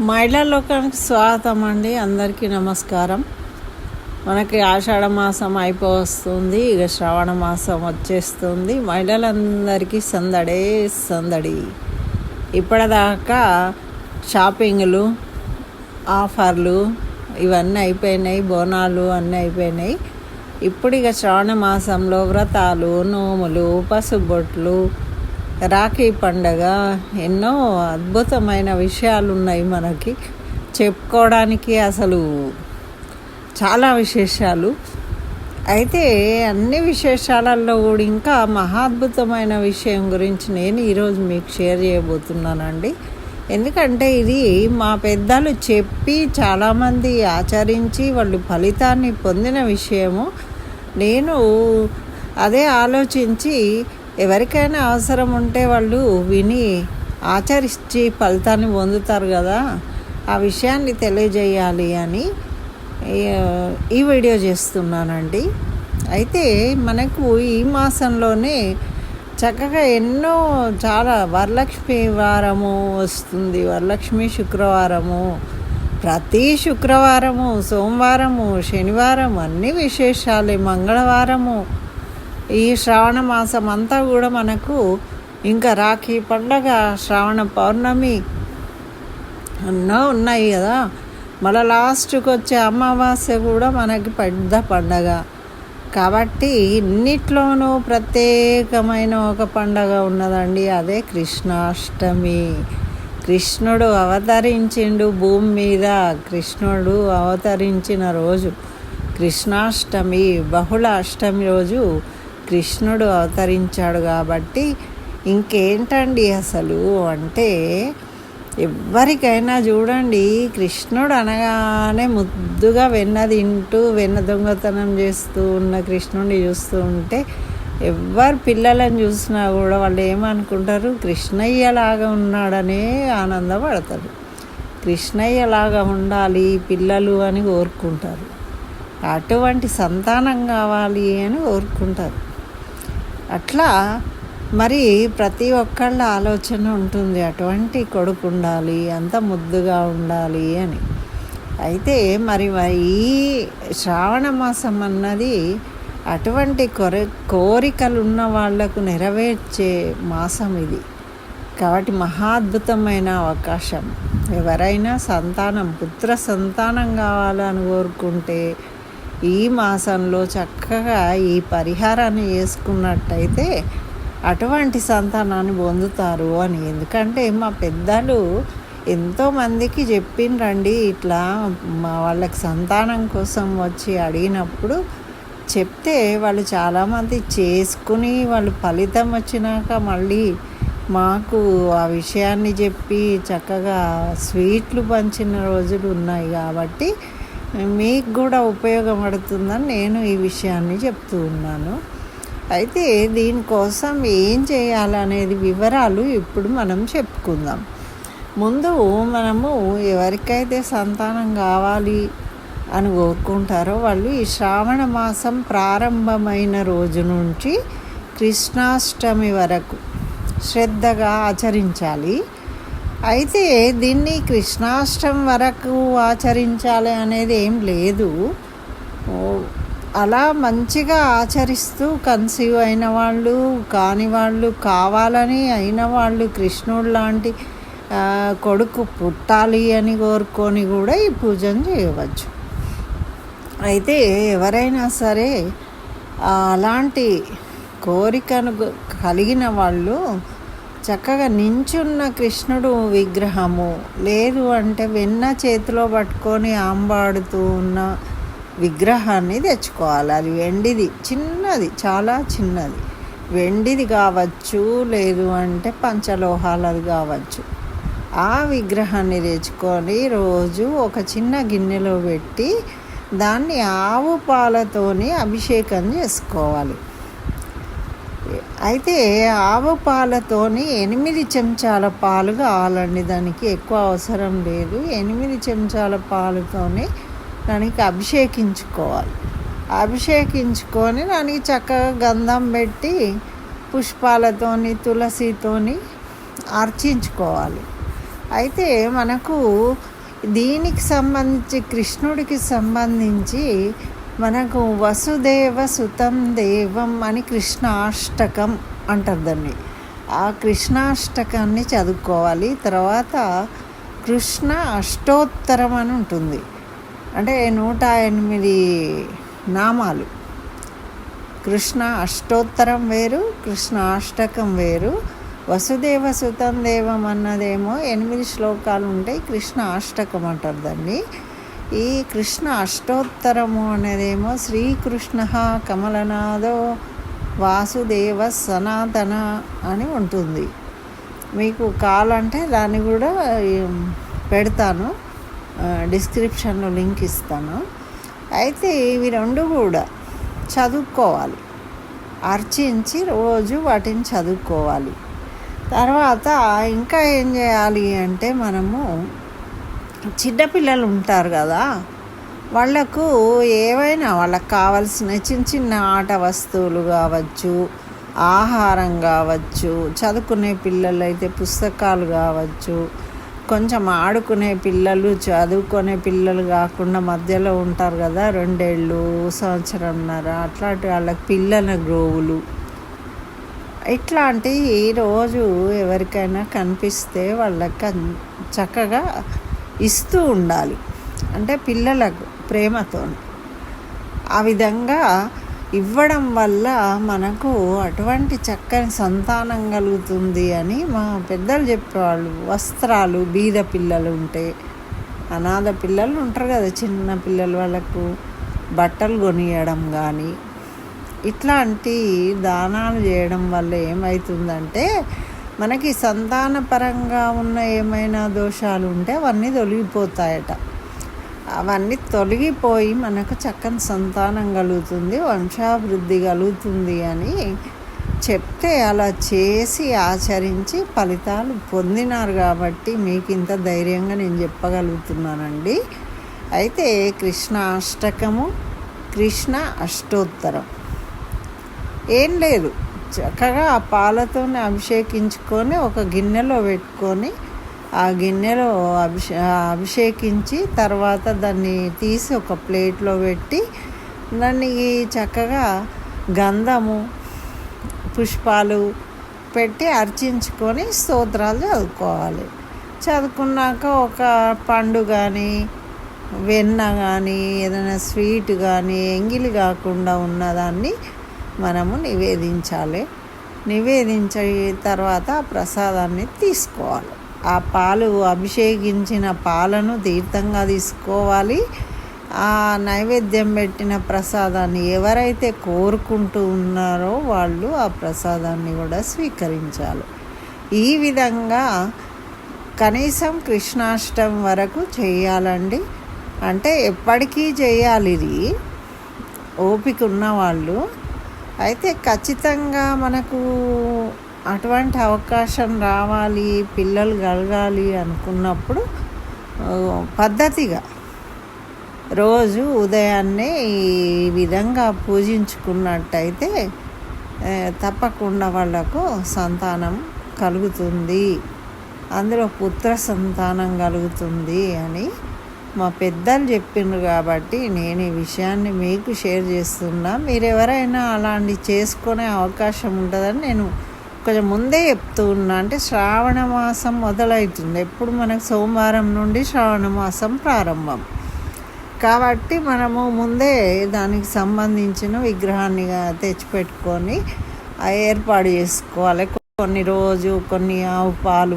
మహిళా లోకానికి స్వాగతం అండి. అందరికీ నమస్కారం. మనకి ఆషాఢ మాసం అయిపోస్తుంది. ఇక శ్రావణ మాసం వచ్చేస్తుంది. మహిళలందరికీ సందడే సందడి. ఇప్పటిదాకా షాపింగ్లు ఆఫర్లు ఇవన్నీ అయిపోయినాయి. బోనాలు అన్నీ అయిపోయినాయి. ఇప్పుడు ఇక శ్రావణ మాసంలో వ్రతాలు నోములు పసుబొట్లు రాఖీ పండగ ఎన్నో అద్భుతమైన విషయాలు ఉన్నాయి మనకి. చెప్పుకోవడానికి అసలు చాలా విశేషాలు. అయితే అన్ని విశేషాలలో కూడా ఇంకా మహాద్భుతమైన విషయం గురించి నేను ఈరోజు మీకు షేర్ చేయబోతున్నానండి. ఎందుకంటే ఇది మా పెద్దలు చెప్పి చాలామంది ఆచరించి వాళ్ళు ఫలితాన్ని పొందిన విషయము. నేను అదే ఆలోచించి ఎవరికైనా అవసరం ఉంటే వాళ్ళు విని ఆచరించి ఫలితాన్ని పొందుతారు కదా. ఆ విషయాన్ని తెలియజేయాలి అని ఈ- వీడియో చేస్తున్నానండి. అయితే మనకు ఈ మాసంలోనే చక్కగా ఎన్నో చాలా వరలక్ష్మి వారము వస్తుంది. వరలక్ష్మి శుక్రవారము ప్రతి శుక్రవారము సోమవారము శనివారం అన్ని విశేషాలే మంగళవారము ఈ శ్రావణ మాసం అంతా కూడా మనకు ఇంకా రాఖీ పండగ శ్రావణ పౌర్ణమి ఎన్నో ఉన్నాయి కదా. మళ్ళీ లాస్ట్కి వచ్చే అమావాస్య కూడా మనకి పెద్ద పండగ. కాబట్టి ఇన్నిట్లోనూ ప్రత్యేకమైన ఒక పండగ ఉన్నదండి అదే కృష్ణాష్టమి. కృష్ణుడు అవతరించిండు భూమి మీద కృష్ణుడు అవతరించిన రోజు కృష్ణాష్టమి బహుళ అష్టమి రోజు కృష్ణుడు అవతరించాడు కాబట్టి ఇంకేంటండి అసలు అంటే ఎవరికైనా చూడండి కృష్ణుడు అనగానే ముద్దుగా వెన్న తింటూ వెన్న దొంగతనం చేస్తూ ఉన్న కృష్ణుడిని చూస్తూ ఉంటే ఎవరు పిల్లలను చూసినా కూడా వాళ్ళు ఏమనుకుంటారు? కృష్ణయ్యలాగా ఉన్నాడనే ఆనందపడతారు. కృష్ణయ్యలాగా ఉండాలి పిల్లలు అని కోరుకుంటారు. అటువంటి సంతానం కావాలి అని కోరుకుంటారు. అట్లా మరి ప్రతి ఒక్కళ్ళ ఆలోచన ఉంటుంది. అటువంటి కొడుకు ఉండాలి అంత ముద్దుగా ఉండాలి అని. అయితే మరి ఈ శ్రావణ మాసం అన్నది అటువంటి కొర కోరికలు ఉన్న వాళ్ళకు నెరవేర్చే మాసం ఇది. కాబట్టి మహాద్భుతమైన అవకాశం. ఎవరైనా సంతానం పుత్ర సంతానం కావాలని కోరుకుంటే ఈ మాసంలో చక్కగా ఈ పరిహారాన్ని చేసుకున్నట్టయితే అటువంటి సంతానాన్ని పొందుతారు అని. ఎందుకంటే మా పెద్దలు ఎంతోమందికి చెప్పిండ్రండి ఇట్లా మా వాళ్ళకి సంతానం కోసం వచ్చి అడిగినప్పుడు చెప్తే వాళ్ళు చాలామంది చేసుకుని వాళ్ళు ఫలితం వచ్చినాక మళ్ళీ మాకు ఆ విషయాన్ని చెప్పి చక్కగా స్వీట్లు పంచిన రోజులు ఉన్నాయి కాబట్టి మీకు కూడా ఉపయోగపడుతుందని నేను ఈ విషయాన్ని చెప్తూ ఉన్నాను. అయితే దీనికోసం ఏం చేయాలనేది వివరాలు ఇప్పుడు మనం చెప్పుకుందాం. ముందు మనము ఎవరికైతే సంతానం కావాలి అని కోరుకుంటారో వాళ్ళు ఈ శ్రావణ మాసం ప్రారంభమైన రోజు నుంచి కృష్ణాష్టమి వరకు శ్రద్ధగా ఆచరించాలి. అయితే దీన్ని కృష్ణాష్టమి వరకు ఆచరించాలి అనేది ఏం లేదు. అలా మంచిగా ఆచరిస్తూ కన్సీవ్ అయిన వాళ్ళు కాని వాళ్ళు కావాలని అయిన వాళ్ళు కృష్ణుడు లాంటి కొడుకు పుట్టాలి అని కోరుకొని కూడా ఈ పూజను చేయవచ్చు. అయితే ఎవరైనా సరే అలాంటి కోరికను కలిగిన వాళ్ళు చక్కగా నించున్న కృష్ణుడు విగ్రహము. లేదు అంటే వెన్న చేతిలో పట్టుకొని ఆంబాడుతూ ఉన్న విగ్రహాన్ని తెచ్చుకోవాలి. అది వెండిది చిన్నది చాలా చిన్నది. వెండిది కావచ్చు లేదు అంటే పంచలోహాలది కావచ్చు. ఆ విగ్రహాన్ని తెచ్చుకొని రోజు ఒక చిన్న గిన్నెలో పెట్టి దాన్ని ఆవు పాలతోని అభిషేకం చేసుకోవాలి. అయితే ఆవు పాలతోని ఎనిమిది చెంచాల పాలు కావాలండి దానికి ఎక్కువ అవసరం లేదు. ఎనిమిది చెంచాల పాలుతోని దానికి అభిషేకించుకోవాలి. అభిషేకించుకొని దానికి చక్కగా గంధం పెట్టి పుష్పాలతోని తులసితోని అర్చించుకోవాలి అయితే మనకు దీనికి సంబంధించి కృష్ణుడికి సంబంధించి మనకు వసుదేవ సుతం దేవం అని కృష్ణాష్టకం అంటారు దాన్ని. ఆ కృష్ణాష్టకాన్ని చదువుకోవాలి. తర్వాత కృష్ణ అష్టోత్తరం అని ఉంటుంది. అంటే నూట ఎనిమిది నామాలు. కృష్ణ అష్టోత్తరం వేరు కృష్ణ అష్టకం వేరు. వసుదేవ సుతం దేవం అన్నదేమో ఎనిమిది శ్లోకాలు ఉంటాయి. కృష్ణ అష్టకం అంటారు దాన్ని. ఈ కృష్ణ అష్టోత్తరము అనేదేమో శ్రీకృష్ణ కమలనాథో వాసుదేవ సనాతన అని ఉంటుంది. మీకు కావాలంటే దాన్ని కూడా పెడతాను. డిస్క్రిప్షన్లో లింక్ ఇస్తాను. అయితే ఇవి రెండు కూడా చదువుకోవాలి. అర్చించి రోజు వాటిని చదువుకోవాలి. తర్వాత ఇంకా ఏం చేయాలి అంటే మనము చిన్నపిల్లలు ఉంటారు కదా వాళ్ళకు ఏవైనా వాళ్ళకు కావాల్సిన చిన్న చిన్న ఆట వస్తువులు కావచ్చు ఆహారం కావచ్చు చదువుకునే పిల్లలు అయితే పుస్తకాలు కావచ్చు కొంచెం ఆడుకునే పిల్లలు చదువుకునే పిల్లలు కాకుండా మధ్యలో ఉంటారు కదా రెండేళ్ళు సంవత్సరంన్నర అట్లాంటి వాళ్ళకి పిల్లల గ్రోవులు. ఇట్లాంటి రోజు ఎవరికైనా కనిపిస్తే వాళ్ళకి చక్కగా ఇస్తూ ఉండాలి. అంటే పిల్లలకు ప్రేమతో. ఆ విధంగా ఇవ్వడం వల్ల మనకు అటువంటి చక్కని సంతానం కలుగుతుంది అని మా పెద్దలు చెప్పేవాళ్ళు. వస్త్రాలు బీద పిల్లలు ఉంటే అనాథ పిల్లలు ఉంటారు కదా చిన్న పిల్లలు వాళ్ళకు బట్టలు కొనియడం కానీ ఇట్లాంటి దానాలు చేయడం వల్ల ఏమవుతుందంటే మనకి సంతానపరంగా ఉన్న ఏమైనా దోషాలు ఉంటే అవన్నీ తొలగిపోతాయట. అవన్నీ తొలగిపోయి మనకు చక్కని సంతానం కలుగుతుంది వంశాభివృద్ధి కలుగుతుంది అని చెప్తే అలా చేసి ఆచరించి ఫలితాలు పొందినారు కాబట్టి మీకు ఇంత ధైర్యంగా నేను చెప్పగలుగుతున్నానండి. అయితే కృష్ణ అష్టకము కృష్ణ అష్టోత్తరం. ఏం లేదు. చక్కగా ఆ పాలతోనే అభిషేకించుకొని ఒక గిన్నెలో పెట్టుకొని ఆ గిన్నెలో అభిషే అభిషేకించి తర్వాత దాన్ని తీసి ఒక ప్లేట్లో పెట్టి దాన్ని చక్కగా గంధము పుష్పాలు పెట్టి అర్చించుకొని స్తోత్రాలు చదువుకోవాలి. చదువుకున్నాక ఒక పండు కానీ వెన్న కానీ ఏదైనా స్వీట్ కానీ ఎంగిలి కాకుండా ఉన్నదాన్ని మనము నివేదించాలి. నివేదించిన తర్వాత ఆ ప్రసాదాన్ని తీసుకోవాలి. ఆ పాలు అభిషేకించిన పాలను తీర్థంగా తీసుకోవాలి. ఆ నైవేద్యం పెట్టిన ప్రసాదాన్ని ఎవరైతే కోరుకుంటూ ఉన్నారో వాళ్ళు ఆ ప్రసాదాన్ని కూడా స్వీకరించాలి. ఈ విధంగా కనీసం కృష్ణాష్టం వరకు చేయాలండి. అంటే ఎప్పటికీ చేయాలి ఇది ఓపిక ఉన్నవాళ్ళు అయితే ఖచ్చితంగా మనకు అటువంటి అవకాశం రావాలి పిల్లలు కలగాలి అనుకున్నప్పుడు పద్ధతిగా రోజు ఉదయాన్నే ఈ విధంగా పూజించుకున్నట్టయితే తప్పకుండా వాళ్ళకు సంతానం కలుగుతుంది. అందులో పుత్ర సంతానం కలుగుతుంది అని మా పెద్దలు చెప్పిండ్రు కాబట్టి నేను ఈ విషయాన్ని మీకు షేర్ చేస్తున్నా. మీరు ఎవరైనా అలాంటి చేసుకునే అవకాశం ఉంటుందని నేను కొంచెం ముందే చెప్తూ ఉన్నా. అంటే శ్రావణ మాసం మొదలవుతుంది. ఎప్పుడు మనకు సోమవారం నుండి శ్రావణ మాసం ప్రారంభం. కాబట్టి మనము ముందే దానికి సంబంధించిన విగ్రహాన్ని తెచ్చిపెట్టుకొని ఏర్పాటు చేసుకోవాలి. కొన్ని రోజు కొన్ని ఆవు పాలు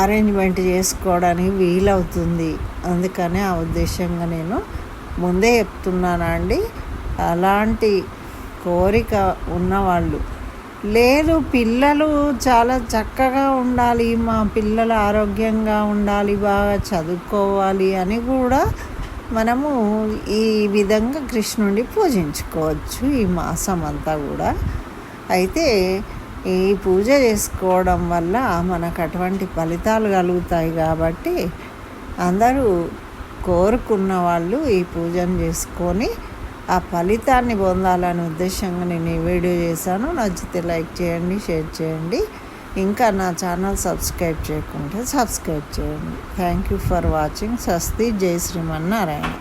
అరేంజ్మెంట్ చేసుకోవడానికి వీలవుతుంది. అందుకనే ఆ ఉద్దేశంగా నేను ముందే చెప్తున్నానండి. అలాంటి కోరిక ఉన్నవాళ్ళు. లేదు పిల్లలు చాలా చక్కగా ఉండాలి మా పిల్లలు ఆరోగ్యంగా ఉండాలి బాగా చదువుకోవాలి అని కూడా మనము ఈ విధంగా కృష్ణుడిని పూజించుకోవచ్చు ఈ మాసం అంతా కూడా. అయితే ఈ పూజ చేసుకోవడం వల్ల మనకు అటువంటి ఫలితాలు కలుగుతాయి కాబట్టి అందరూ కోరుకున్న వాళ్ళు ఈ పూజను చేసుకొని ఆ ఫలితాన్ని పొందాలనే ఉద్దేశంగా నేను ఈ వీడియో చేశాను. నచ్చితే లైక్ చేయండి షేర్ చేయండి. ఇంకా నా ఛానల్ సబ్స్క్రైబ్ చేయకుంటే సబ్స్క్రైబ్ చేయండి. Thank you for watching. స్వస్తి జై శ్రీమన్నారాయణ